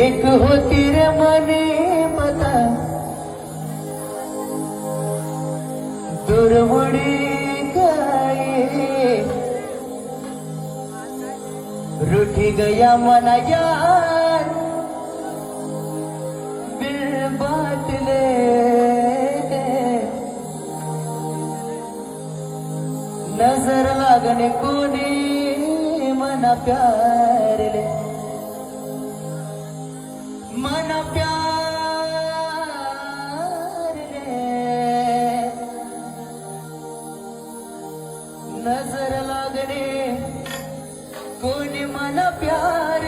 एक होती रे मने मला दुर्मुडी काय रुठी गया मना यार. बिल बाटले नजर लागणे कोणी मना प्यारले मन प्यार रे. नजर लागणे कोणी मन प्यार